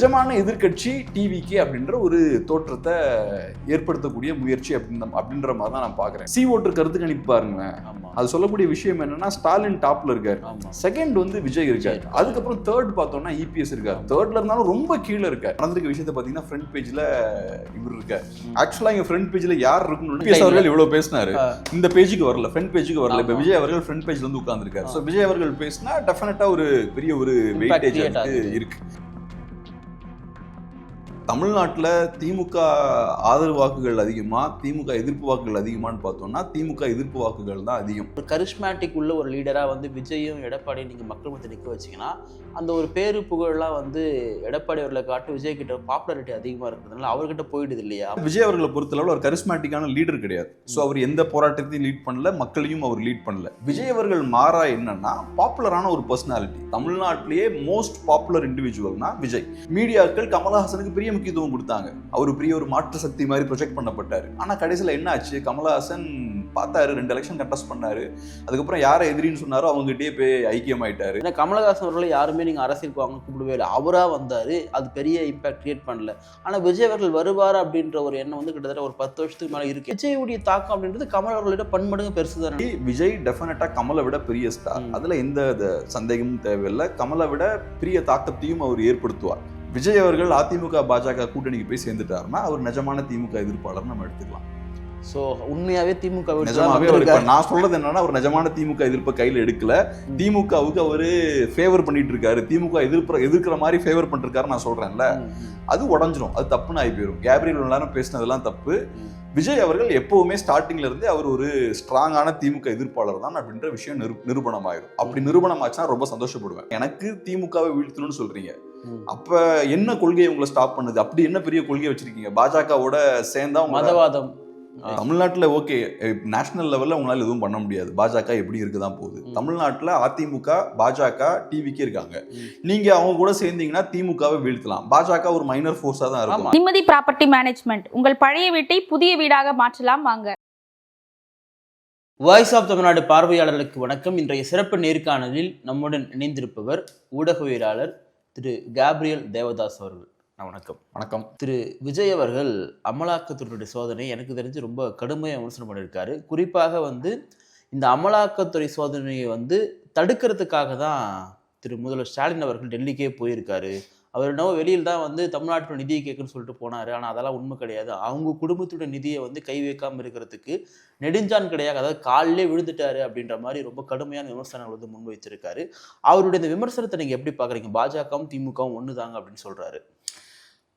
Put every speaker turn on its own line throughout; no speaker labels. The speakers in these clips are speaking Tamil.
நிஜமான எதிர்க்கட்சி டிவிக்கு அப்படின்ற ஒரு தோற்றத்தை ஏற்படுத்தக்கூடிய முயற்சி அப்படின்ற அப்படின்ற மாதிரி தான் நான் பாக்குறேன் சி ஓட்டு கருத்து கணிப்பு பாருங்க
ஆமா
அது சொல்லக்கூடிய விஷயம் என்னன்னா ஸ்டாலின் டாப்ல இருக்காரு செகண்ட் வந்து விஜய் இருக்காரு. அதுக்கப்புறம் தேர்ட் பார்த்தோம்னா இபிஎஸ் இருக்காரு தேர்ட்ல இருந்தாலும் ரொம்ப கீழே இருக்காரு நடந்திருக்க விஷயத்தை பாத்தீங்கன்னா ஃப்ரண்ட் பேஜ்ல இவர் இருக்காரு. ஆக்சுவலா இங்க ஃப்ரண்ட் பேஜ்ல யார்
இல்ல,
இபிஎஸ். அவர்கள் இவ்வளவு பேசினாரு. இந்த பேஜுக்கு வரல ஃப்ரண்ட் பேஜுக்கு வரல இப்ப. விஜய் அவர்கள் ஃப்ரண்ட் பேஜ்ல வந்து உட்கார்ந்திருக்காரு. சோ விஜய் அவர்கள் பேசினா டெஃபினட்டா ஒரு பெரிய ஒரு வெயிட்டேஜ். இருக்கு தமிழ்நாட்டுல திமுக ஆதரவு வாக்குகள் அதிகமா திமுக எதிர்ப்பு வாக்குகள் அதிகமான்னு பார்த்தோம்னா திமுக எதிர்ப்பு வாக்குகள் தான் அதிகம்.
ஒரு கரிஸ்மேட்டிக் உள்ள ஒரு லீடரா வந்து விஜயும் எடப்பாடியும் நீங்க மக்கள் மத்திய நிக்க வச்சீங்கன்னா அந்த ஒரு பேரு புகழெல்லாம் வந்து எடப்பாடி அவர்களை காட்டு விஜய் கிட்ட பாப்புலாரிட்டி அதிகமா இருக்கிறதுனால அவர்கிட்ட போயிடுது இல்லையா?
விஜய் அவர்களை பொறுத்தளவு ஒரு கரிஸ்மேட்டிக்கான லீடர் கிடையாது. ஸோ அவர் எந்த போராட்டத்தையும் லீட் பண்ணல மக்களையும் அவர் லீட் பண்ணல. விஜய் அவர்கள் மாறா என்னன்னா பாப்புலரான ஒரு பர்சனாலிட்டி தமிழ்நாட்டிலேயே மோஸ்ட் பாப்புலர் இண்டிவிஜுவல்னா விஜய். மீடியாக்கள் கமலஹாசனுக்கு பெரிய முக்கியத்துவம் கொடுத்தாங்க. அவர் பெரிய ஒரு மாற்று சக்தி மாதிரி ப்ரொஜெக்ட் பண்ணப்பட்டாரு. ஆனா கடைசியில் என்ன ஆச்சு கமலஹாசன் பார்த்தாரு ரெண்டு எலெக்ஷன் கண்டஸ்ட் பண்ணாரு. அதுக்கப்புறம் யாரை எதிரின்னு சொன்னாரோ அவங்ககிட்டயே போய் ஐக்கியமாயிட்டாரு
ஏன்னா கமலஹாசன் அவர்களை யாருமே நீங்க அரசியலுக்கு வாங்க கூப்பிடவே இல்லை. அவரா வந்தாரு. அது பெரிய இம்பாக்ட் கிரியேட் பண்ணல. ஆனா விஜய் அவர்கள் வருவார் அப்படின்ற ஒரு எண்ணம் வந்து கிட்டத்தட்ட ஒரு பத்து வருஷத்துக்கு மேல இருக்கு. விஜயுடைய தாக்கம் அப்படின்றது கமல் அவர்களிட பன்மடங்கு பெருசு தானே.
விஜய் டெஃபினட்டா கமலை விட பெரிய ஸ்டார். அதுல எந்த சந்தேகமும் தேவையில்லை. கமலை விட பெரிய தாக்கத்தையும் அவர் ஏற்படுத்துவார். விஜய் அவர்கள் அதிமுக பாஜக கூட்டணிக்கு போய் சேர்ந்துட்டாருன்னா அவர் நிஜமான திமுக எதிர்ப்பாளர் நம்ம எடுத்துக்கலாம்
சோ உண்மையாவே திமுக
நிஜமாவே அவர் இப்ப. நான் சொல்றது என்னன்னா அவர் நிஜமான திமுக எதிர்ப்பை கையில எடுக்கல. திமுகவுக்கு அவரு ஃபேவர் பண்ணிட்டு இருக்காரு திமுக எதிர்ப்பு எதிர்க்கிற மாதிரி ஃபேவர் பண்ணிருக்காரு நான் சொல்றேன்ல. அது உடஞ்சிரும் அது தப்புன்னு ஆகி போயிடும் கேப்ரியல் எல்லாரும் பேசினதெல்லாம் தப்பு. விஜய் அவர்கள் எப்பவுமே ஸ்டார்டிங்ல இருந்தே அவர் ஒரு ஸ்ட்ராங்கான திமுக எதிர்ப்பாளர் தான் அப்படின்ற விஷயம் நிரு நிரூபணமாயிரும் அப்படி நிரூபணமாச்சுன்னா ரொம்ப சந்தோஷப்படுவேன் எனக்கு திமுகவை வீழ்த்தணும்னு சொல்றீங்க. அப்ப என்ன கொள்கை உங்களை ஸ்டாப் பண்ணுது? அப்படி என்ன பெரிய கொள்கை வச்சிருக்கீங்க? பாஜகவோட சேர்ந்தா உங்க
மதவாதம்.
தமிழ்நாட்டுல ஓகே நேஷனல் லெவல்ல உங்களால எதுவும் பண்ண முடியாது. பாஜக எப்படி இருக்குதான் போகுது. தமிழ்நாட்டுல அதிமுக பாஜக டிவிக்கு இருக்காங்க. நீங்க அவங்க கூட சேர்ந்தீங்கன்னா திமுகவை வீழ்த்தலாம். பாஜக ஒரு மைனர் ஃபோர்ஸா தான் இருக்கும்.
நிம்மதி ப்ராப்பர்ட்டி மேனேஜ்மெண்ட் உங்கள் பழைய வீட்டை புதிய வீடாக மாற்றலாம். வாங்க.
வாய்ஸ் ஆஃப் தமிழ்நாடு பார்வையாளர்களுக்கு வணக்கம். இன்றைய சிறப்பு நேர்காணலில் நம்முடன் இணைந்திருப்பவர் ஊடகவியலாளர் திரு கேப்ரியல் தேவதாஸ் அவர்கள். நான் வணக்கம்.
வணக்கம்.
திரு விஜய் அவர்கள் அமலாக்கத்துறையுடைய சோதனை எனக்கு தெரிஞ்சு ரொம்ப கடுமையாக விமர்சனம் பண்ணியிருக்காரு. குறிப்பாக வந்து இந்த அமலாக்கத்துறை சோதனையை வந்து தடுக்கிறதுக்காக தான் திரு முதல்வர் ஸ்டாலின் அவர்கள் டெல்லிக்கே போயிருக்காரு. அவர் என்னவோ வெளியில் தான் வந்து தமிழ்நாட்டோட நிதியை கேட்குன்னு சொல்லிட்டு போனார். ஆனால் அதெல்லாம் உண்மை கிடையாது. அவங்க குடும்பத்தோட நிதியை வந்து கை வைக்காமல் இருக்கிறதுக்கு நெடுஞ்சான் கிடையாது. அதாவது காலிலே விழுந்துட்டாரு அப்படின்ற மாதிரி ரொம்ப கடுமையான விமர்சனங்கள் வந்து முன்வைச்சிருக்காரு அவருடைய இந்த விமர்சனத்தை நீங்கள் எப்படி பார்க்குறீங்க? பாஜகவும் திமுகவும் ஒன்று தாங்க அப்படின்னு சொல்கிறாரு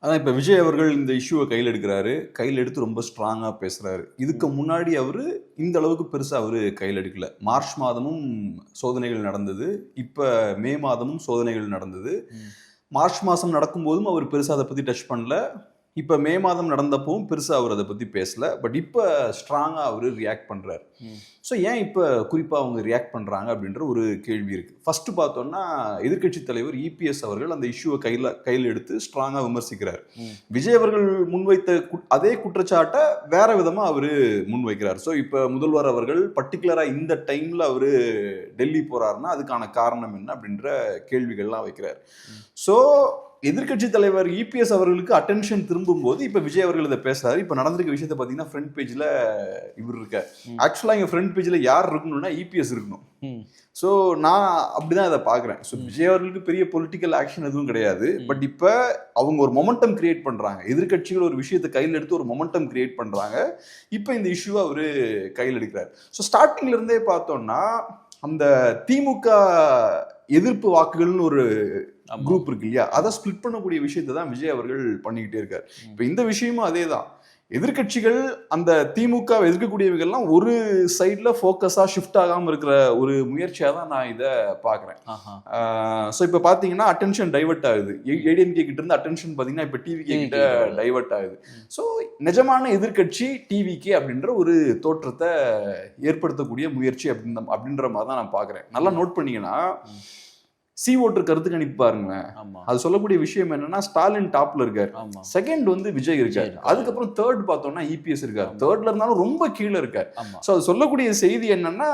அதான் இப்ப விஜய் அவர்கள் இந்த இஷ்யூவை கையில் எடுக்கிறாரு. கையில் எடுத்து ரொம்ப ஸ்ட்ராங்கா பேசுறாரு. இதுக்கு முன்னாடி அவரு இந்த அளவுக்கு பெருசா அவரு கையில் எடுக்கல. மார்ச் மாதமும் சோதனைகள் நடந்தது. இப்ப மே மாதமும் சோதனைகள் நடந்தது. மார்ச் மாதம் நடக்கும்போதும் அவர் பெருசா அதை பற்றி டச் பண்ணல. இப்ப மே மாதம் நடந்தப்பவும் பெருசா அவர் அதை பத்தி பேசல. பட் இப்ப ஸ்ட்ராங்கா அவர் ரியாக்ட் பண்றாரு.
ம்.
ஸோ ஏன் இப்போ குறிப்பாக அவங்க ரியாக்ட் பண்ணுறாங்க அப்படின்ற ஒரு கேள்வி இருக்கு. ஃபர்ஸ்ட் பார்த்தோம்னா எதிர்க்கட்சி தலைவர் இபிஎஸ் அவர்கள் அந்த இஷ்யூவை கையில் கையில் எடுத்து ஸ்ட்ராங்காக விமர்சிக்கிறார். விஜய் அவர்கள் முன்வைத்த அதே குற்றச்சாட்டை வேற விதமாக அவர் முன்வைக்கிறார். ஸோ இப்போ முதல்வர் அவர்கள் பர்டிகுலராக இந்த டைமில் அவர் டெல்லி போறாருன்னா அதுக்கான காரணம் என்ன அப்படின்ற கேள்விகள்லாம் வைக்கிறார். ஸோ எதிர்க்கட்சி தலைவர் இபிஎஸ் அவர்களுக்கு அட்டென்ஷன் திரும்பும் போது இப்போ விஜய் அவர்கள் இதை பேசுறாரு. இப்போ நடந்திருக்க விஷயத்தை பார்த்தீங்கன்னா ஃப்ரண்ட் பேஜில் இவர் இருக்கார்.
ம்.
ஆக்சுவலாக இங்கே ஃப்ரண்ட் பேஜில் யார் இருக்கணும்னா இபிஎஸ் இருக்கணும். ஸோ நான் அப்படிதான் இதை பார்க்குறேன். ஸோ விஜய் அவர்களுக்கு பெரிய பொலிட்டிக்கல் ஆக்ஷன் எதுவும் கிடையாது. பட் இப்போ அவங்க ஒரு மொமெண்டம் கிரியேட் பண்ணுறாங்க எதிர்க்கட்சிகள் ஒரு விஷயத்தை கையில் எடுத்து ஒரு மொமெண்டம் கிரியேட் பண்ணுறாங்க இப்போ இந்த இஷ்யூவை அவர் கையில் எடுக்கிறார். ஸோ ஸ்டார்டிங்ல இருந்தே பார்த்தோம்னா அந்த திமுக எதிர்ப்பு வாக்குகள்னு ஒரு. குரூப் இருக்கு இல்லையா அதை ஸ்ப்ளிட் பண்ணக்கூடிய விஷயத்தை தான் விஜய் அவர்கள் பண்ணிக்கிட்டே இருக்காரு. இப்போ இந்த விஷயமும் அதே தான் எதிர்க்கட்சிகள் அந்த திமுக எதிர்க்கக்கூடியவர்கள்லாம் ஒரு சைடில் ஃபோக்கஸாக ஷிஃப்ட் ஆகாமல் இருக்கிற ஒரு முயற்சியாக தான் நான் இதை பார்க்குறேன். ஸோ இப்போ பார்த்தீங்கன்னா அட்டென்ஷன் டைவர்ட் ஆகுது ஏடிஎம்கே கிட்ட இருந்து அட்டென்ஷன் பார்த்தீங்கன்னா இப்போ டிவிகே கிட்ட. டைவர்ட் ஆகுது. ஸோ நிஜமான எதிர்க்கட்சி டிவிகே அப்படின்ற ஒரு தோற்றத்தை ஏற்படுத்தக்கூடிய முயற்சி அப்படின்ற அப்படின்ற மாதிரி தான் நான் பார்க்குறேன் நல்லா நோட் பண்ணீங்கன்னா. சி ஓட்டு கருத்து கணிப்பு பாருங்க
ஆமா.
அது சொல்லக்கூடிய விஷயம் என்னன்னா ஸ்டாலின் டாப்ல இருக்காரு. செகண்ட் வந்து விஜய் இருக்காரு.
இருக்காரு.
அதுக்கப்புறம் தேர்ட் பார்த்தோம்னா இபிஎஸ் இருக்காரு.
ஆமா.
தேர்ட்ல இருந்தாலும் ரொம்ப கீழே இருக்காரு. ஸோ அது சொல்லக்கூடிய செய்தி என்னன்னா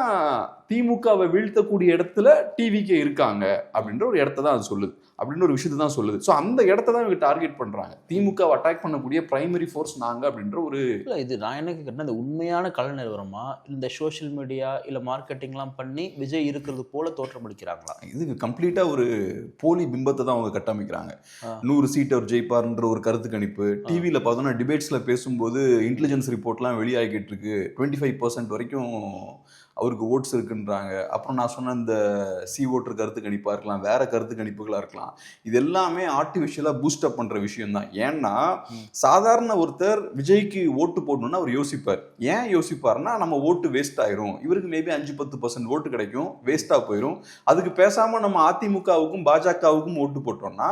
திமுகவை வீழ்த்தக்கூடிய இடத்துல டிவிக்கே இருக்காங்க அப்படின்ற ஒரு இடத்த தான் அது சொல்லுது. அப்படின்ற ஒரு விஷயத்தை தான் சொல்லுது. ஸோ அந்த இடத்த தான் இவங்க டார்கெட் பண்றாங்க. திமுக அட்டாக் பண்ணக்கூடிய பிரைமரி ஃபோர்ஸ் நாங்க அப்படின்ற ஒரு
இல்லை இது நான் என்ன கேட்குறேன்னா இந்த உண்மையான கலை நிறுவனமா இந்த சோஷியல் மீடியா இல்லை மார்க்கெட்டிங்லாம் பண்ணி விஜய் இருக்கிறது போல தோற்றமளிக்கிறாங்களா?
இதுக்கு கம்ப்ளீட்டா ஒரு போலி பிம்பத்தை தான் அவங்க கட்டமைக்கிறாங்க. நூறு சீட் அவர் ஜெயிப்பார்ன்ற ஒரு கருத்து கணிப்பு டிவியில பார்த்தோன்னா டிபேட்ஸ்ல பேசும்போது இன்டெலிஜென்ஸ் ரிப்போர்ட்லாம் வெளியாகிட்டு இருக்கு. டுவெண்ட்டி ஃபைவ் பர்சன்ட் வரைக்கும் அவருக்கு ஓட்ஸ் இருக்குன்றாங்க. அப்புறம் நான் சொன்ன இந்த சி ஓட்டர் கருத்து கணிப்பா இருக்கலாம் வேற கருத்து கணிப்புகளா இருக்கலாம். இது எல்லாமே ஆர்டிஃபிஷியலா பூஸ்டப் பண்ற விஷயம் தான் ஏன்னா சாதாரண ஒருத்தர் விஜய்க்கு ஓட்டு போடணும்னா அவர் யோசிப்பார். ஏன் யோசிப்பார்னா நம்ம ஓட்டு வேஸ்ட் ஆயிரும். இவருக்கு மேபி அஞ்சு பத்து பர்சன்ட் ஓட்டு கிடைக்கும் வேஸ்டா போயிடும் அதுக்கு பேசாம நம்ம அதிமுகவுக்கும் பாஜகவுக்கும் ஓட்டு போட்டோம்னா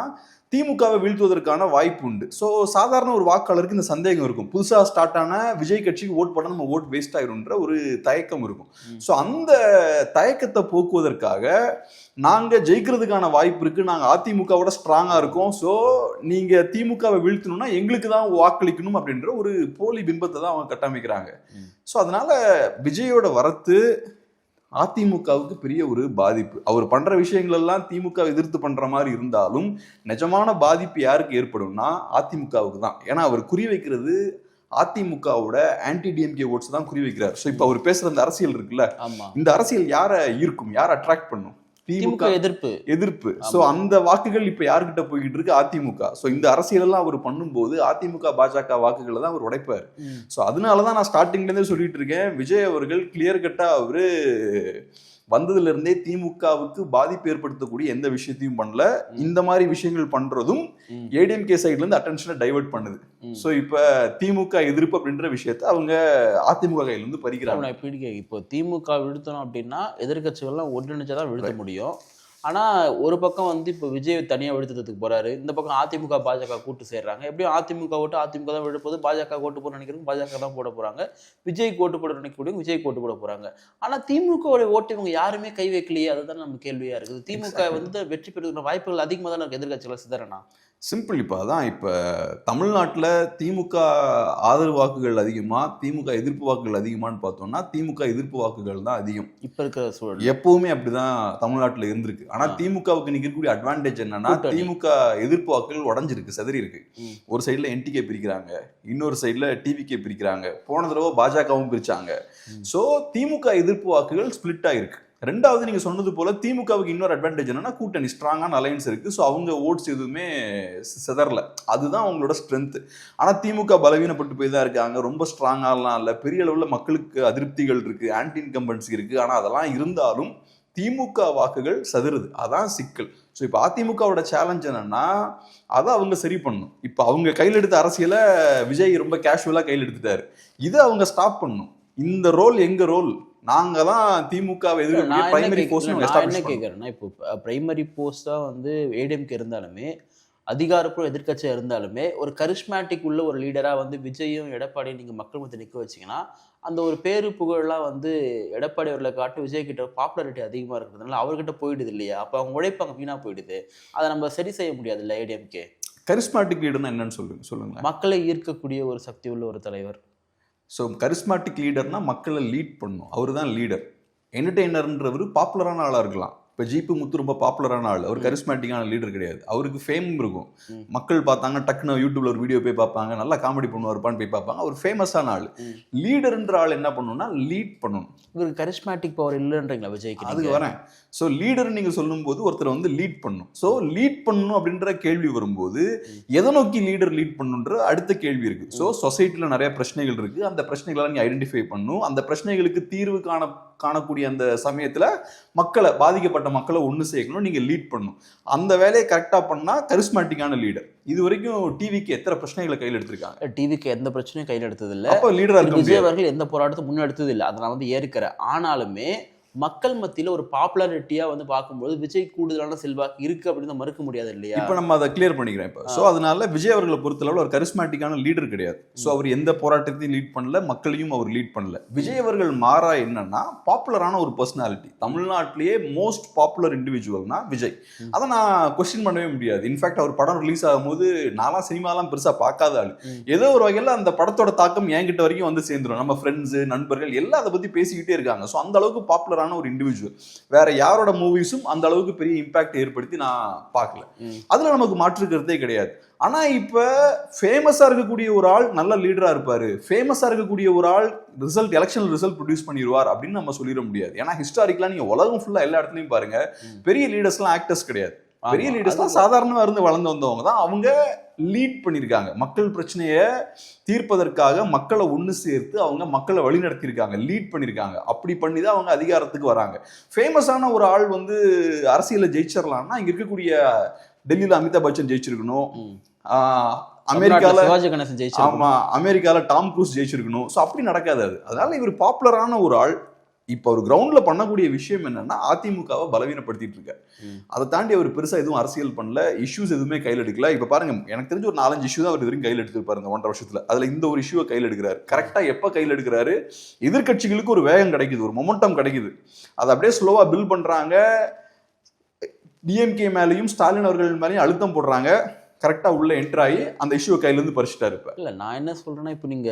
திமுகவை வீழ்த்துவதற்கான வாய்ப்பு உண்டு ஸோ சாதாரண ஒரு வாக்காளருக்கு இந்த சந்தேகம் இருக்கும். புதுசாக ஸ்டார்ட் ஆன விஜய் கட்சிக்கு ஓட் போட்டால் நம்ம ஓட் வேஸ்ட் ஆயிரும்ன்ற ஒரு தயக்கம் இருக்கும். ஸோ அந்த தயக்கத்தை போக்குவதற்காக நாங்கள் ஜெயிக்கிறதுக்கான வாய்ப்பு இருக்கு. நாங்கள் அதிமுகவோட ஸ்ட்ராங்காக இருக்கோம். ஸோ நீங்கள் திமுகவை வீழ்த்தணும்னா எங்களுக்கு தான் வாக்களிக்கணும் அப்படின்ற ஒரு போலி பிம்பத்தை தான் அவங்க கட்டமைக்கிறாங்க. ஸோ அதனால விஜயோட வரத்து அதிமுகவுக்கு பெரிய ஒரு பாதிப்பு. அவர் பண்ற விஷயங்கள் எல்லாம் திமுக எதிர்த்து பண்ற மாதிரி இருந்தாலும் நிஜமான பாதிப்பு யாருக்கு ஏற்படும்னா அதிமுகவுக்கு தான். ஏன்னா அவர் குறி வைக்கிறது அதிமுகவோட ஆன்டி டிஎம்கே ஓட்ஸ் தான் குறி வைக்கிறார். ஸோ இப்போ அவர் பேசுற அந்த அரசியல் இருக்குல்ல? இந்த அரசியல் யாரை ஈர்க்கும்? யாரை அட்ராக்ட் பண்ணும்?
திமுக எதிர்ப்பு.
எதிர்ப்பு. சோ அந்த வாக்குகள் இப்ப யார்கிட்ட போய்கிட்டு இருக்கு? அதிமுக. சோ இந்த அரசியல் எல்லாம் அவர் பண்ணும்போது அதிமுக பாஜக வாக்குகளை தான் அவர் உடைப்பார்.
ம்.
ஸோ அதனால தான் நான் ஸ்டார்டிங்ல இருந்தே சொல்லிட்டு இருக்கேன். விஜய் அவர்கள் கிளியர் கட்டா அவரு வந்ததுல இருந்தே திமுகவுக்கு பாதிப்பு ஏற்படுத்தக்கூடிய எந்த விஷயத்தையும் பண்ணல. இந்த மாதிரி விஷயங்கள் பண்றதும்
ம்.
ஏடிஎம்கே சைட்ல இருந்து அட்டென்ஷனை டைவர்ட் பண்ணுது. சோ இப்ப திமுக எதிர்ப்பு அப்படின்ற விஷயத்த அவங்க அதிமுக கையில இருந்து பறிக்கிறாங்க.
இப்போ திமுக வீழ்த்தணும் அப்படின்னா எதிர்க்கட்சிகள்லாம் ஒன்றிணைச்சா தான் வீழ்த்த முடியும். ஆனால் ஒரு பக்கம் வந்து இப்போ விஜய் தனியாக வீழ்த்துறதுக்கு போறாரு. இந்த பக்கம் அதிமுக பாஜக கூட்டு சேர்றாங்க. எப்படியும் அதிமுக ஓட்டு அதிமுக தான் விழுப்போது பாஜக ஓட்டு போட நினைக்கிறவங்க பாஜக தான் போட போறாங்க. விஜய் ஓட்டு போட நினைக்கக்கூடிய விஜய் ஓட்டு போட போறாங்க. ஆனால் திமுகவுடைய ஓட்டு இவங்க யாருமே கை வைக்கலையே. அதுதான் நம்ம கேள்வியா இருக்குது. திமுக வந்து வெற்றி பெறுகிற வாய்ப்புகள் அதிகமாக தானே இருக்கு. எதிர்க்கட்சிகள் சிதறனா?
சிம்பிள் இப்போ அதான். இப்போ தமிழ்நாட்டில் திமுக ஆதரவு வாக்குகள் அதிகமா திமுக எதிர்ப்பு வாக்குகள் அதிகமான்னு பார்த்தோம்னா திமுக எதிர்ப்பு வாக்குகள் தான் அதிகம்.
இப்போ இருக்கிற சூழல்.
எப்பவுமே அப்படிதான் தமிழ்நாட்டில் இருந்திருக்கு. ஆனா. திமுகவுக்கு இன்னைக்கு இருக்கக்கூடிய அட்வான்டேஜ் என்னன்னா. திமுக எதிர்ப்பு வாக்குகள் உடஞ்சிருக்கு செதறி இருக்கு. ஒரு சைடுல என்டிகே பிரிக்கிறாங்க இன்னொரு சைடுல டிவிகே பிரிக்கிறாங்க. போன தடவை பாஜகவும் பிரிச்சாங்க. சோ திமுக எதிர்ப்பு வாக்குகள் ஸ்பிளிட் ஆயிருக்கு. ரெண்டாவது நீங்க சொன்னது போல திமுகவுக்கு இன்னொரு அட்வான்டேஜ் என்னன்னா கூட்டணி ஸ்ட்ராங்கான அலையன்ஸ் இருக்கு. ஸோ அவங்க ஓட்ஸ் எதுவுமே சிதறல. அதுதான் அவங்களோட ஸ்ட்ரென்த் ஆனா திமுக பலவீனப்பட்டு போய் தான் இருக்காங்க. ரொம்ப ஸ்ட்ராங்காலாம் இல்லை. பெரிய அளவுல மக்களுக்கு அதிருப்திகள் இருக்கு. ஆன்டி இன்கம்பன்சி இருக்கு. ஆனா அதெல்லாம் இருந்தாலும் திமுக வாக்குகள் சதுருது. அதான் சிக்கல். ஸோ இப்போ அதிமுகவோட சேலஞ்ச் என்னன்னா அதை அவங்க சரி பண்ணணும். இப்போ அவங்க கையில் எடுத்த அரசியலை விஜய் ரொம்ப கேஷுவலாக கையில் எடுத்துட்டாரு. இதை அவங்க ஸ்டாப் பண்ணணும். இந்த ரோல் எங்க ரோல் நாங்க தான் திமுக பிரைமரி போஸ்ட்
நான் என்ன கேட்குறேன்னா இப்போ பிரைமரி போஸ்ட்டாக வந்து ஏடிஎம்கே இருந்தாலுமே அதிகாரப்பூர்வ எதிர்க்கட்சியாக இருந்தாலுமே ஒரு கரிஸ்மேட்டிக் உள்ள ஒரு லீடராக வந்து விஜயும் எடப்பாடியும் நீங்கள் மக்கள் மத்திய நிற்க வச்சீங்கன்னா அந்த ஒரு பேரு புகழெல்லாம் வந்து எடப்பாடி அவர்களை காட்டு விஜய் கிட்ட பாப்புலாரிட்டி அதிகமாக இருக்கிறதுனால அவர்கிட்ட போயிடுது இல்லையா? அப்போ அவங்க உழைப்பாங்க வீணாக போயிடுது. அதை நம்ம சரி செய்ய முடியாது இல்லை ஏடிஎம்கே
கரிஸ்மாட்டிக் லீடர்னா என்னன்னு சொல்லுங்க சொல்லுங்களேன்.
மக்களை ஈர்க்கக்கூடிய ஒரு சக்தி உள்ள ஒரு தலைவர்.
ஸோ கரிஸ்மாட்டிக் லீடர்னா மக்களை லீட் பண்ணும். அவர் தான் லீடர் என்டர்டெய்னர்ன்றவர் பாப்புலரான ஆளாக இருக்கலாம். இப்போ ஜிபி முத்து ரொம்ப பாப்புலரான ஆள். அவர் கரிஸ்மேட்டிக்கான லீடர் கிடையாது. அவருக்கு ஃபேம் இருக்கும். மக்கள் பார்த்தாங்க டக்குன்னு யூடியூப்ல ஒரு வீடியோ போய் பார்ப்பாங்க நல்லா காமெடி பண்ணுவாருப்பான்னு போய் பார்ப்பாங்க. அவர் ஃபேமஸான ஆள். லீடர்ன்ற ஆள் என்ன பண்ணணும்னா லீட் பண்ணணும்.
இவருக்கு கரிஸ்மேட்டிக் பவர் இல்லைன்றீங்களா விஜய்க்கு
அதுக்கு? வரேன். ஸோ லீடர் நீங்க சொல்லும்போது ஒருத்தர் வந்து லீட் பண்ணணும் ஸோ லீட் பண்ணணும் அப்படின்ற கேள்வி வரும்போது எதை நோக்கி லீடர் லீட் பண்ணணுன்ற அடுத்த கேள்வி இருக்கு. ஸோ சொசைட்டில நிறைய பிரச்சனைகள் இருக்கு. அந்த பிரச்சனைகளை நீங்க ஐடென்டிஃபை பண்ணணும் அந்த பிரச்சனைகளுக்கு தீர்வு காண காணக்கூடிய அந்த சமயத்துல மக்களை பாதிக்கப்பட்ட மக்களை ஒன்று சேர்க்கணும் நீங்க லீட் பண்ணணும். அந்த வேலையை கரெக்டா பண்ணா கரிஸ்மேட்டிக்கான லீடர் இது வரைக்கும் டிவிக்கு எத்தனை பிரச்சனைகளை கையில் எடுத்திருக்காங்க?
டிவிக்கு எந்த பிரச்சனையும் கையில் எடுத்தது இல்ல
அப்போ லீடரா
திரு
இருக்க
விஜய் அவர்கள் எந்த போராட்டத்தை முன்னெடுத்தது இல்லை அதை நான் வந்து ஏற்கிறேன் ஆனாலுமே மக்கள் மத்தியில ஒரு பாப்புலாரிட்டியா வந்து பார்க்கும்போது விஜய் கூடுதலான செல்வாக்கு இருக்கு அப்படின்னு மறுக்க முடியாது இல்லையா?
இப்போ நம்ம அதை கிளியர் பண்ணிக்கிறேன் இப்போ. ஸோ அதனால விஜய் அவர்களை பொறுத்தளவு ஒரு கரிஸ்மேட்டிக்கான லீடர் கிடையாது. ஸோ அவர் எந்த போராட்டத்தையும் லீட் பண்ணல மக்களையும் அவர் லீட் பண்ணல. விஜய் அவர்கள் மாறா என்னன்னா பாப்புலரான ஒரு பர்சனாலிட்டி தமிழ்நாட்டிலேயே மோஸ்ட் பாப்புலர் இண்டிவிஜுவல்னா விஜய். அதை நான் கொஸ்டின் பண்ணவே முடியாது. இன்ஃபேக்ட் அவர் படம் ரிலீஸ் ஆகும்போது நான்லாம் சினிமாலாம் பெருசா பார்க்காத ஆள். ஏதோ ஒரு வகையில் அந்த படத்தோட தாக்கம் என்கிட்ட வரைக்கும் வந்து சேர்ந்துரும். நம்ம ஃப்ரெண்ட்ஸ் நண்பர்கள் எல்லாம் அதை பத்தி பேசிக்கிட்டே இருக்காங்க. ஸோ அந்த அளவுக்கு பாப்புலரான பாப்புலரான ஒரு இண்டிவிஜுவல் வேற யாரோட மூவிஸும் அந்த அளவுக்கு பெரிய இம்பாக்ட் ஏற்படுத்தி நான் பார்க்கல. அதுல நமக்கு மாற்று கருத்தே கிடையாது. ஆனா இப்ப ஃபேமஸா இருக்கக்கூடிய ஒரு ஆள் நல்ல லீடரா இருப்பாரு. ஃபேமஸா இருக்கக்கூடிய ஒரு ஆள் ரிசல்ட் எலெக்ஷன் ரிசல்ட் ப்ரொடியூஸ் பண்ணிடுவார் அப்படின்னு நம்ம சொல்லிட முடியாது. ஏன்னா ஹிஸ்டாரிக்கலா நீங்க உலகம் ஃபுல்லா எல்லா இடத்துலயும் பாருங்க. பெரிய லீடர்ஸ்லாம் ஆக்டர்ஸ் கிடையாது. பெரிய லீடர்ஸ்லாம்
அது-
சாதாரணமா இருந்து வளர்ந்து வந்தவங்க தான். அவங்க லீட் பண்ணியிருக்காங்க. மக்கள் பிரச்சனையை தீர்ப்பதற்காக மக்களை ஒன்று சேர்த்து அவங்க மக்களை வழிநடத்தியிருக்காங்க லீட் பண்ணியிருக்காங்க. அப்படி பண்ணி தான் அவங்க அதிகாரத்துக்கு வராங்க. ஃபேமஸான ஒரு ஆள் வந்து அரசியலில் ஜெயிச்சிடலாம்னா இங்க இருக்கக்கூடிய டெல்லியில அமிதாப் பச்சன் ஜெயிச்சிருக்கணும். அமெரிக்கால
சிவாஜி கணேசன் ஜெயிச்சு
ஆமா அமெரிக்கால டாம் க்ரூஸ் ஜெயிச்சிருக்கணும். ஸோ அப்படி நடக்காது அது. அதனால இவர் பாப்புலரான ஒரு ஆள். இப்போ அவர் கிரவுண்ட்ல பண்ணக்கூடிய விஷயம் என்னன்னா அதிமுகவை பலவீனப்படுத்திட்டு இருக்காரு. அதை தாண்டி அவர் பெருசா எதுவும் அரசியல் பண்ணல. இஷ்யூஸ் எதுவுமே கையில் எடுக்கல. இப்ப பாருங்க எனக்கு தெரிஞ்ச ஒரு நாலஞ்சு இஷ்யூ தான் அவர் வரைக்கும் கையில் எடுத்திருப்பாரு இந்த ஒன்றரை வருஷத்துல. அதுல இந்த ஒரு இஷ்யூவை கையில் எடுக்கிறாரு. கரெக்டா எப்ப கையில் எடுக்கிறாரு? எதிர்க்கட்சிகளுக்கு ஒரு வேகம் கிடைக்குது ஒரு மொமெண்டம் கிடைக்குது. அதை அப்படியே ஸ்லோவா பில் பண்றாங்க. டிஎம்கே மேலேயும் ஸ்டாலின் அவர்கள் மேலேயும் அழுத்தம் போடுறாங்க. கரெக்டா உள்ள என்டர் ஆகி அந்த இஷ்யூவை கையில இருந்து பறிச்சிட்டாரு இப்ப
இல்ல நான் என்ன சொல்றேன்னா இப்போ நீங்க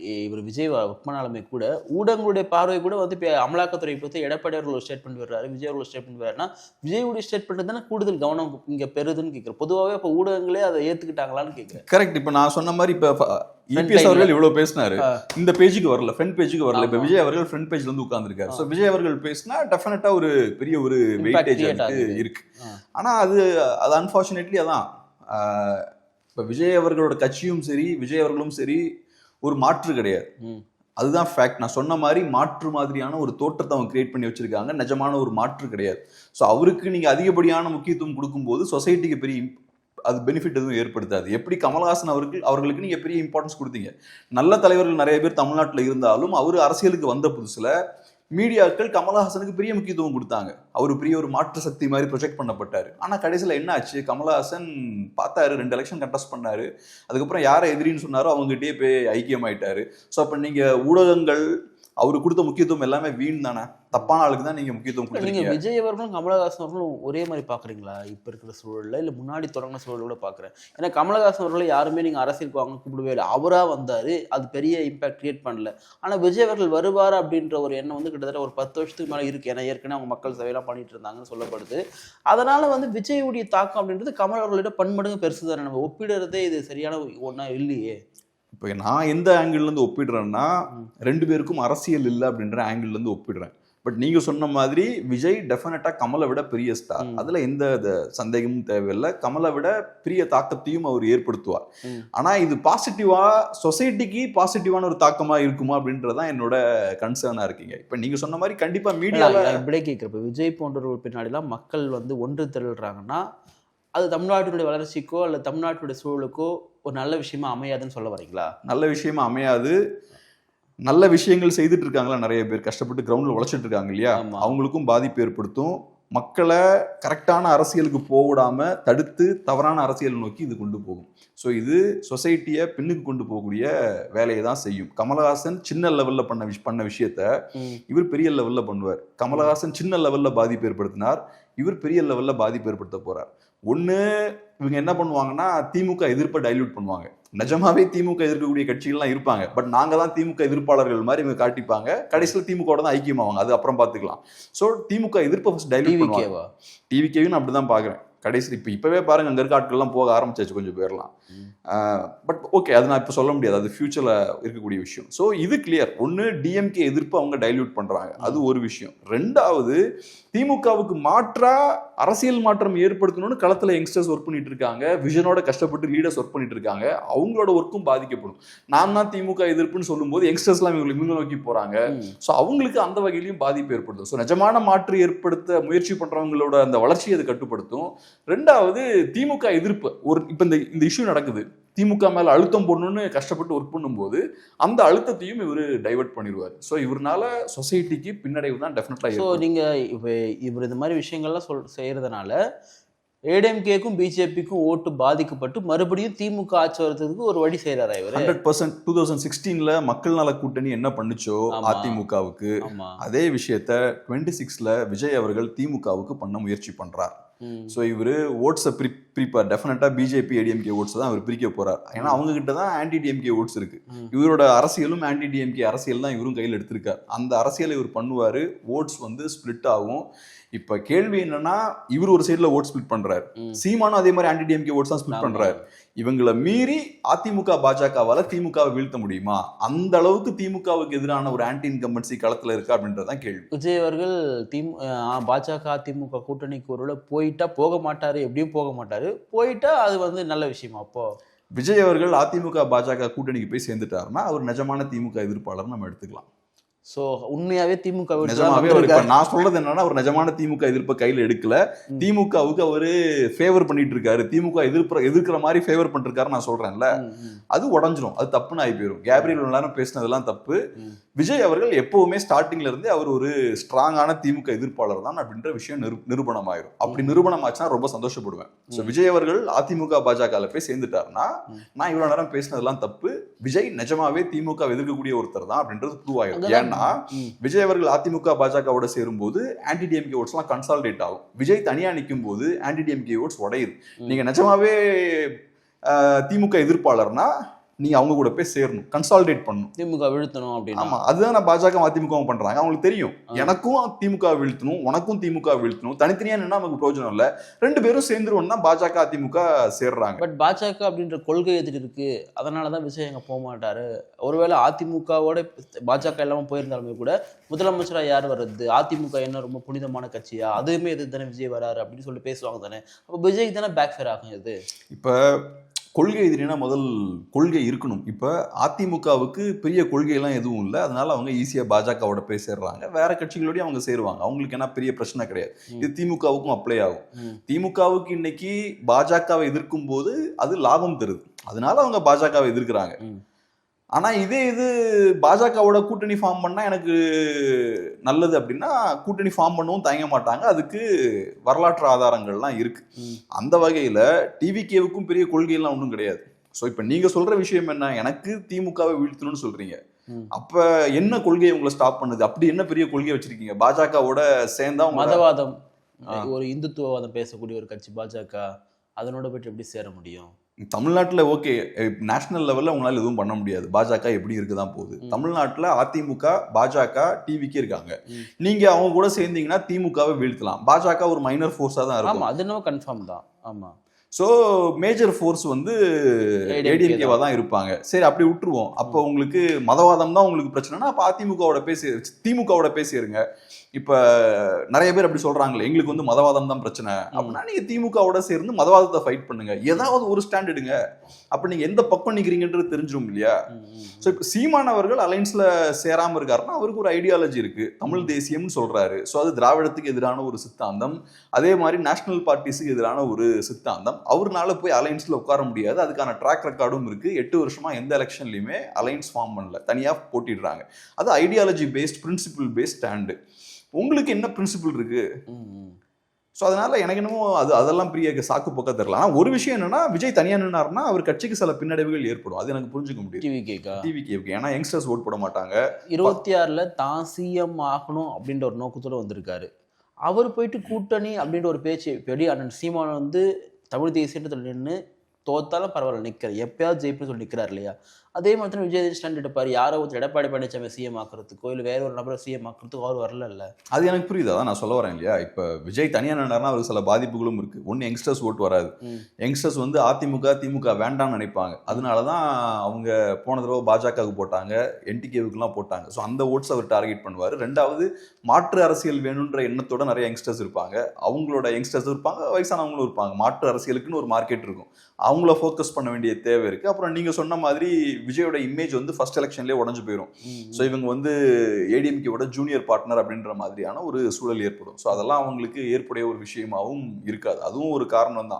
இ- இவர் விஜய் பண்ணாலுமே கூட ஊடகங்களுடைய பார்வை கூட வந்து இப்போ அமலாக்கத்துறை பற்றி எடப்பாடி அவர்கள் ஒரு ஸ்டேட்மெண்ட் வர்றாரு விஜய் அவர்கள் ஸ்டேட்மெண்ட் வர்றாருன்னா விஜயுடைய ஸ்டேட்மெண்ட் தானே கூடுதல் கவனம் இங்க பெறுதுன்னு கேட்குறேன் பொதுவாகவே இப்போ ஊடகங்களே அதை ஏத்துக்கிட்டாங்களான்னு கேட்குறேன்
கரெக்ட் இப்ப நான் சொன்ன மாதிரி இப்ப இபிஎஸ்
line
அவர்கள் இவ்வளவு பேசினாரு. இந்த பேஜுக்கு வரல ஃப்ரண்ட் பேஜுக்கு வரல இப்ப. விஜய் அவர்கள் ஃப்ரண்ட் பேஜ்ல இருந்து உட்கார்ந்துருக்காரு
ஆ.
சோ விஜய் அவர்கள் பேசினா டெஃபினட்டா ஒரு பெரிய ஒரு வெயிட்டேஜ். இருக்கு. ஆனா அது அது அன்பார்ச்சுனேட்லி அதான் இப்ப விஜய் அவர்களோட கட்சியும் சரி விஜய் அவர்களும் சரி ஒரு மாற்று கிடையாது. அதுதான் ஃபேக்ட் நான் சொன்ன மாதிரி மாற்று மாதிரியான ஒரு தோற்றத்தை அவங்க கிரியேட் பண்ணி வச்சிருக்காங்க. நிஜமான ஒரு மாற்று கிடையாது. ஸோ அவருக்கு நீங்க அதிகப்படியான முக்கியத்துவம் கொடுக்கும்போது சொசைட்டிக்கு பெரிய அது பெனிஃபிட் எதுவும் ஏற்படுத்தாது. எப்படி கமலஹாசன் அவர்கள் அவர்களுக்கு நீங்க பெரிய இம்பார்ட்டன்ஸ் கொடுத்தீங்க. நல்ல தலைவர்கள் நிறைய பேர் தமிழ்நாட்டில் இருந்தாலும் அவர் அரசியலுக்கு வந்த புதுசுல மீடியாக்கள் கமலஹாசனுக்கு பெரிய முக்கியத்துவம் கொடுத்தாங்க. அவர் பெரிய ஒரு மாற்று சக்தி மாதிரி ப்ரொஜெக்ட் பண்ணப்பட்டார். ஆனால் கடைசியில் என்ன ஆச்சு? கமலஹாசன் பார்த்தாரு ரெண்டு எலெக்ஷன் கண்டஸ்ட் பண்ணாரு. அதுக்கப்புறம் யாரை எதிரின்னு சொன்னாரோ அவங்ககிட்டயே போய் ஐக்கியமாயிட்டாரு. ஸோ அப்போ நீங்கள் ஊடகங்கள் அவரு கொடுத்த முக்கியத்துவம் எல்லாமே வீண் தானே? தப்பான ஆளுக்கு தான் நீங்க முக்கியத்துவம் கொடுத்தீங்க
விஜய் அவர்களும் கமலஹாசன் அவர்களும் ஒரே மாதிரி பாக்குறீங்களா இப்ப இருக்கிற சூழல்ல இல்ல முன்னாடி தொடங்கின சூழல் கூட பாக்குறேன் ஏன்னா கமலஹாசன் அவர்களை யாருமே நீங்க அரசியலுக்கு வாங்க கூப்பிடவே இல்லை. அவரா வந்தாரு அது பெரிய இம்பாக்ட் கிரியேட் பண்ணல. ஆனா விஜய் அவர்கள் வருவார் அப்படின்ற ஒரு எண்ணம் வந்து கிட்டத்தட்ட ஒரு பத்து வருஷத்துக்கு மேல இருக்கு. ஏன்னா ஏற்கனவே அவங்க மக்கள் சேவையெல்லாம் பண்ணிட்டு இருந்தாங்கன்னு சொல்லப்படுது. அதனால வந்து விஜயுடைய தாக்கம் அப்படின்றது கமல் அவர்களோட பன்மடங்கு பெருசு தானே. நம்ம ஒப்பிடுறதே இது சரியான ஒன்றா இல்லையே.
இப்போ நான் எந்த ஆங்கிள் இருந்து ஒப்பிடுறேன்னா. ரெண்டு பேருக்கும் அரசியல் இல்லை அப்படின்ற ஆங்கிள் இருந்து ஒப்பிடுறேன் பட் நீங்க சொன்ன மாதிரி விஜய் டெஃபினட்டா கமலை விட பெரிய ஸ்டார். அதுல எந்த சந்தேகமும் தேவையில்லை கமலை விட பெரிய தாக்கத்தையும் அவர் ஏற்படுத்துவார்
ம்.
ஆனா இது பாசிட்டிவா சொசைட்டிக்கு பாசிட்டிவான ஒரு தாக்கமா இருக்குமா அப்படின்றதான் என்னோட கன்சர்னா இருக்கீங்க இப்ப நீங்க சொன்ன மாதிரி கண்டிப்பா மீடியால
இப்படியே கேட்குறப்ப விஜய் போன்றவர்கள் பின்னாடிலாம் மக்கள் வந்து ஒன்று திரள்றாங்கன்னா அது தமிழ்நாட்டினுடைய வளர்ச்சிக்கோ அல்ல தமிழ்நாட்டுடைய சூழலுக்கோ ஒரு நல்ல விஷயமா அமையாதுன்னு சொல்ல வரீங்களா?
நல்ல விஷயமா அமையாது. நல்ல விஷயங்கள் செய்துட்டு இருக்காங்களா நிறைய பேர். கஷ்டப்பட்டு கிரவுண்ட்ல உழைச்சிட்டு இருக்காங்க இல்லையா. அவங்களுக்கும் பாதிப்பு ஏற்படுத்தும். மக்களை கரெக்டான அரசியலுக்கு போவிடாம தடுத்து தவறான அரசியல் நோக்கி இது கொண்டு போகும். ஸோ இது சொசைட்டியை பின்னுக்கு கொண்டு போகக்கூடிய வேலையை தான் செய்யும். கமலஹாசன் சின்ன லெவல்ல பண்ண விஷ் பண்ண விஷயத்த இவர் பெரிய லெவல்ல பண்ணுவார். கமலஹாசன் சின்ன லெவல்ல பாதிப்பு ஏற்படுத்தினார். இவர் பெரிய லெவல்ல பாதிப்பு ஏற்படுத்த போறார். ஒண்ணு இவங்க என்ன பண்ணுவாங்கன்னா திமுக எதிர்ப்பை டைல்யூட் பண்ணுவாங்க. நிஜமாவே திமுக எதிர்க்கக்கூடிய கட்சிகள்லாம் இருப்பாங்க. பட் நாங்க தான் திமுக எதிர்ப்பாளர்கள் மாதிரி இவங்க காட்டிப்பாங்க. கடைசியில் திமுக தான் ஐக்கியமாவாங்க. அது அப்புறம் பார்த்துக்கலாம். ஸோ திமுக எதிர்ப்பை ஃபர்ஸ்ட் டைல்யூட் பண்ணுவாங்க.
டிவிகேவா
டிவிக்கையும் நான் அப்படிதான் பாக்குறேன் கடைசி இப்போ இப்பவே பாருங்க அங்க இருக்க ஆட்கள்லாம் போக ஆரம்பிச்சாச்சு கொஞ்சம் பேர்லாம். பட் ஓகே அது நான் இப்போ சொல்ல முடியாது. அது ஃபியூச்சர்ல இருக்கக்கூடிய விஷயம். ஸோ இது கிளியர் ஒன்று டிஎம்கே எதிர்ப்பு அவங்க டைல்யூட் பண்றாங்க. அது ஒரு விஷயம். ரெண்டாவது திமுகவுக்கு மாற்றா அரசியல் மாற்றம் ஏற்படுத்தணும்னு களத்துல யங்ஸ்டர்ஸ் ஒர்க் பண்ணிட்டு இருக்காங்க. விஷனோட கஷ்டப்பட்டு லீடர்ஸ் ஒர்க் பண்ணிட்டு இருக்காங்க. அவங்களோட ஒர்க்கும் பாதிக்கப்படும். நான் தான் திமுக எதிர்ப்புன்னு சொல்லும்போது யங்ஸ்டர்ஸ்லாம் இவங்க இவங்க நோக்கி போறாங்க. ஸோ அவங்களுக்கு அந்த வகையிலையும் பாதிப்பு ஏற்படுத்தும். ஸோ நிஜமான மாற்று ஏற்படுத்த முயற்சி பண்றவங்களோட அந்த வளர்ச்சியை அது கட்டுப்படுத்தும். ரெண்டாவது திமுக எதிர்ப்பு. ஒரு இப்போ இந்த இந்த இஷ்யூ நடக்குது. திமுக மேல அழுத்தம் போடணும்னு கஷ்டப்பட்டு ஒர்க் பண்ணும்போது அந்த அழுத்தத்தையும் இவர் டைவர்ட் பண்ணிடுவார். ஸோ இவர்னால சொசைட்டிக்கு பின்னடைவு தான் டெஃபினட்டா
ஸோ நீங்க இப்போ இவர் இந்த மாதிரி விஷயங்கள்லாம் சொல் செய்யறதுனால ஏடிஎம்கேக்கும் பிஜேபிக்கும் ஓட்டு பாதிக்கப்பட்டு மறுபடியும் திமுக ஆட்சி வரதுக்கு ஒரு வழி செய்யறாரா இவரு?
ஹண்ட்ரட் பர்சன்ட் டூ தௌசண்ட் சிக்ஸ்டீன்ல மக்கள் நல கூட்டணி என்ன பண்ணுச்சோ. அதிமுகவுக்கு. அதே விஷயத்த டுவெண்ட்டி சிக்ஸ்ல விஜய் அவர்கள் திமுகவுக்கு பண்ண முயற்சி பண்றார்.
ம்.
ஸோ இவர் ஓட்ஸை ப்ரி பிரிப்பார். டெஃபினட்டா பிஜேபி ஏடிஎம்கே ஓட்ஸ் தான் அவர் பிரிக்க போறார். ஏன்னா அவங்க கிட்ட தான் ஆன்டி டிஎம்கே ஓட்ஸ் இருக்கு. இவரோட அரசியலும் ஆன்டி டிஎம்கே அரசியல் தான் இவரும் கையில் எடுத்திருக்கார். அந்த அரசியலை இவர் பண்ணுவாரு. ஓட்ஸ் வந்து ஸ்பிளிட் ஆகும். இப்ப கேள்வி என்னன்னா இவர் ஒரு சைடுல ஓட் ஸ்பிளிட் பண்றாரு. சீமானும் அதே மாதிரி ஆன்டி டிஎம்கே ஓட்ஸ் தான் ஸ்பிளிட். பண்றாரு. இவங்களை மீறி அதிமுக பாஜகவால திமுகவை வீழ்த்த முடியுமா? அந்த அளவுக்கு திமுகவுக்கு எதிரான ஒரு ஆன்டி இன்கம்பன்சி களத்துல இருக்கா அப்படின்றதான் கேள்வி.
விஜய் அவர்கள் திமு பாஜக அதிமுக கூட்டணிக்கு ஒருவேளை போயிட்டா போக மாட்டாரு எப்படியும் போக மாட்டாரு. போயிட்டா அது வந்து நல்ல விஷயமா அப்போ?
விஜய் அவர்கள் அதிமுக பாஜக கூட்டணிக்கு போய் சேர்ந்துட்டாருன்னா அவர் நிஜமான திமுக எதிர்ப்பாளர் நம்ம எடுத்துக்கலாம்.
சோ உண்மையாவே திமுக
நிஜமாவே அவர் இப்ப. நான் சொல்றது என்னன்னா அவர் நிஜமான திமுக எதிர்ப்பை கையில எடுக்கல. திமுகவுக்கு அவரு ஃபேவர் பண்ணிட்டு இருக்காரு. திமுக எதிர்ப்பு எதிர்க்கிற மாதிரி ஃபேவர் பண்ணிருக்காரு நான் சொல்றேன்ல. அது உடஞ்சிரும். அது தப்புன்னு ஆகி போயிடும் கேப்ரியல் நேரம் பேசினதெல்லாம் தப்பு. விஜய் அவர்கள் எப்பவுமே ஸ்டார்டிங்ல இருந்தே அவர் ஒரு ஸ்ட்ராங்கான திமுக எதிர்ப்பாளர் தான் அப்படின்ற விஷயம் நிரு நிரூபணம் ஆயிரும் அப்படி நிரூபணம் ஆச்சுன்னா ரொம்ப சந்தோஷப்படுவேன். ஸோ. விஜய் அவர்கள் அதிமுக பாஜகவில் போய் சேர்ந்துட்டாருன்னா. நான் இவ்வளவு நேரம் பேசினதெல்லாம் தப்பு. விஜய் நிஜமாவே திமுக எதிர்க்கக்கூடிய ஒருத்தர் தான் அப்படின்றது ப்ரூவ் ஆயிரும். ஏன்னா விஜய் அவர்கள் அதிமுக பாஜகவோட சேரும்போது ஆன்டி டிஎம்கே ஓட்ஸ்லாம் கன்சால்டேட் ஆகும். விஜய் தனியா நிற்கும் போது ஆன்டி டிஎம்கே ஓட்ஸ் உடையுது. நீங்க நிஜமாவே திமுக எதிர்ப்பாளர்னா நீங்க அவங்க கூட போய் சேரணும் கன்சால்டேட் பண்ணணும்.
திமுக வீழ்த்தணும் அப்படின்னா.
ஆமா அதுதான் நான் பாஜக அதிமுகவும் பண்றாங்க. அவங்களுக்கு தெரியும். எனக்கும் திமுக வீழ்த்தணும் உனக்கும் திமுக வீழ்த்தணும். தனித்தனியா நின்னா நமக்கு பிரயோஜனம் இல்ல. ரெண்டு பேரும் சேர்ந்துருவோம் தான் பாஜக அதிமுக சேர்றாங்க.
பட் பாஜக அப்படின்ற கொள்கை எதிரி இருக்கு. அதனால தான் விஜய் அங்க போக மாட்டாரு. ஒருவேளை அதிமுகவோட பாஜக இல்லாம போயிருந்தாலுமே கூட முதலமைச்சரா யார் வர்றது? அதிமுக என்ன ரொம்ப புனிதமான கட்சியா? அதுவுமே எது தானே விஜய் வராரு அப்படின்னு சொல்லி பேசுவாங்க தானே. அப்போ விஜய்க்கு தானே பேக் ஃபேர் ஆகும் இது.
இப்ப கொள்கை எதிரினா முதல் கொள்கை இருக்கணும். இப்ப அதிமுகவுக்கு பெரிய கொள்கையெல்லாம் எதுவும் இல்லை. அதனால அவங்க ஈஸியா பாஜகவோட போய் சேர்றாங்க. வேற கட்சிகளோடய அவங்க சேருவாங்க. அவங்களுக்கு என்ன பெரிய பிரச்சனை கிடையாது. இது திமுகவுக்கும் அப்ளை ஆகும். திமுகவுக்கு இன்னைக்கு பாஜகவை எதிர்க்கும் போது அது லாபம் தருது. அதனால அவங்க பாஜகவை எதிர்க்கிறாங்க.
ம்.
ஆனா இதே இது பாஜகவோட கூட்டணி ஃபார்ம் பண்ணா எனக்கு நல்லது அப்படின்னா கூட்டணி ஃபார்ம் பண்ணவும் தயங்க மாட்டாங்க அதுக்கு வரலாற்று ஆதாரங்கள்லாம் இருக்கு
ம்.
அந்த வகையில டிவிகேவுக்கும் பெரிய கொள்கையெல்லாம் ஒன்றும் கிடையாது ஸோ இப்போ நீங்க சொல்ற விஷயம் என்ன எனக்கு திமுகவை வீழ்த்தணும்னு சொல்றீங்க
ம்.
அப்ப என்ன கொள்கை உங்களை ஸ்டாப் பண்ணுது அப்படி என்ன பெரிய கொள்கை வச்சிருக்கீங்க பாஜகவோட சேர்ந்தா
மதவாதம். ஒரு இந்துத்துவவாதம் பேசக்கூடிய ஒரு கட்சி பாஜக அதனோட போயிட்டு எப்படி சேர முடியும்
தமிழ்நாட்டுல ஓகே நேஷனல் லெவல்ல உங்களால எதுவும் பண்ண முடியாது. பாஜக எப்படி இருக்குதான் போகுது.
ம்.
தமிழ்நாட்டுல அதிமுக பாஜக டிவிக்கே இருக்காங்க.
ம்.
நீங்க அவங்க கூட சேர்ந்தீங்கன்னா திமுகவை வீழ்த்தலாம். பாஜக ஒரு மைனர் ஃபோர்ஸா தான் இருக்கும்.
அது என்னவோ கன்ஃபார்ம் தான். ஆமா.
சோ மேஜர் ஃபோர்ஸ் வந்து
ADMK
ஏடிஎம்கேவா தான். இருப்பாங்க. சரி அப்படி விட்டுருவோம். அப்போ உங்களுக்கு மதவாதம் தான் உங்களுக்கு பிரச்சனைனா அப்ப அதிமுகவோட பேசி திமுகவோட பேசிருங்க இப்ப நிறைய பேர் அப்படி சொல்றாங்களே எங்களுக்கு வந்து மதவாதம் தான் பிரச்சனை. அப்படின்னா நீங்க திமுகவோட சேர்ந்து மதவாதத்தை ஃபைட் பண்ணுங்க. ஏதாவது ஒரு ஸ்டாண்ட் எடுங்க. அப்ப நீங்க எந்த பக்கம் நிக்கிறீங்கன்றது தெரிஞ்சிடும் இல்லையா? ஸோ இப்போ சீமான் அவர்கள் அலைன்ஸ்ல சேராம இருக்காருன்னா அவருக்கு ஒரு ஐடியாலஜி இருக்கு. தமிழ் தேசியம்னு சொல்றாரு. ஸோ அது திராவிடத்துக்கு எதிரான ஒரு சித்தாந்தம். அதே மாதிரி நேஷனல் பார்ட்டிஸுக்கு எதிரான ஒரு சித்தாந்தம். அவர்னால போய் அலைன்ஸ்ல உட்கார முடியாது. அதுக்கான ட்ராக் ரெக்கார்டும் இருக்கு. எட்டு வருஷமா எந்த எலெக்ஷன்லயுமே அலைன்ஸ் ஃபார்ம் பண்ணல. தனியா போட்டிடுறாங்க. அது ideology based principle based stand உங்களுக்கு என்ன பிரின்சிபிள் இருக்கு. ஸோ அதனால எனக்கு என்னமோ அது அதெல்லாம் பெரிய சாக்கு போக்கா தெரியல. ஆனா ஒரு விஷயம் என்னன்னா விஜய் தனியா நின்னாருன்னா அவர் கட்சிக்கு சில பின்னடைவுகள் ஏற்படும். அது எனக்கு புரிஞ்சுக்க முடியும்
டிவி கேக்கா
டிவிக்கு ஏன்னா யங்ஸ்டர்ஸ் ஓட் போட மாட்டாங்க.
இருபத்தி ஆறுல தான் சிஎம் ஆகணும் அப்படின்ற ஒரு நோக்கத்தோட வந்திருக்காரு. அவர் போயிட்டு கூட்டணி அப்படின்ற ஒரு பேச்சு பெரிய அண்ணன் சீமான் வந்து தமிழ் தேசியத்தில் நின்று தோத்தாலும் பரவாயில்ல நிற்கிறார் எப்பயாவது ஜெயிப்புன்னு சொல்லி நிற்கிறார் இல்லையா? அதே மாதிரி விஜய் ஸ்டாண்ட் எடுப்பார் யாரோ ஒருத்தர் எடப்பாடி பழனிசாமி சிஎம் ஆக்கிறதுக்கோ இல்லை வேற ஒரு நபரை சிஎம் ஆக்கிறதுக்கோ அவர் வரல
அது எனக்கு புரியுது. அதான் நான் சொல்ல வரேன் இல்லையா? இப்போ விஜய் தனியா நின்னாருன்னா அவருக்கு சில பாதிப்புகளும் இருக்கு. ஒன்று யங்ஸ்டர்ஸ் ஓட் வராது. யங்ஸ்டர்ஸ் வந்து அதிமுக திமுக வேண்டாம்னு நினைப்பாங்க. அதனால தான் அவங்க போன தடவை பாஜகவுக்கு போட்டாங்க. என்டிகேவுக்குலாம் போட்டாங்க. ஸோ அந்த ஓட்ஸ் அவர் டார்கெட் பண்ணுவார். ரெண்டாவது மாற்று அரசியல் வேணுன்ற எண்ணத்தோட நிறைய யங்ஸ்டர்ஸ் இருப்பாங்க. அவங்களோட யங்ஸ்டர்ஸ் இருப்பாங்க வயசானவங்களும் இருப்பாங்க. மாற்று அரசியலுக்குன்னு ஒரு மார்க்கெட் இருக்கும். அவங்கள ஃபோக்கஸ் பண்ண வேண்டிய தேவை இருக்கு. அப்புறம் நீங்க சொன்ன மாதிரி விஜயோட இமேஜ் வந்து ஃபர்ஸ்ட் எலெக்ஷன்லேயே உடஞ்சு போயிடும் ஸோ இவங்க வந்து ஏடிஎம்கேவோட ஜூனியர் பார்ட்னர் அப்படின்ற மாதிரியான ஒரு சூழல் ஏற்படும். ஸோ அதெல்லாம் அவங்களுக்கு ஏற்புடைய ஒரு விஷயமாவும் இருக்காது. அதுவும் ஒரு காரணம் தான்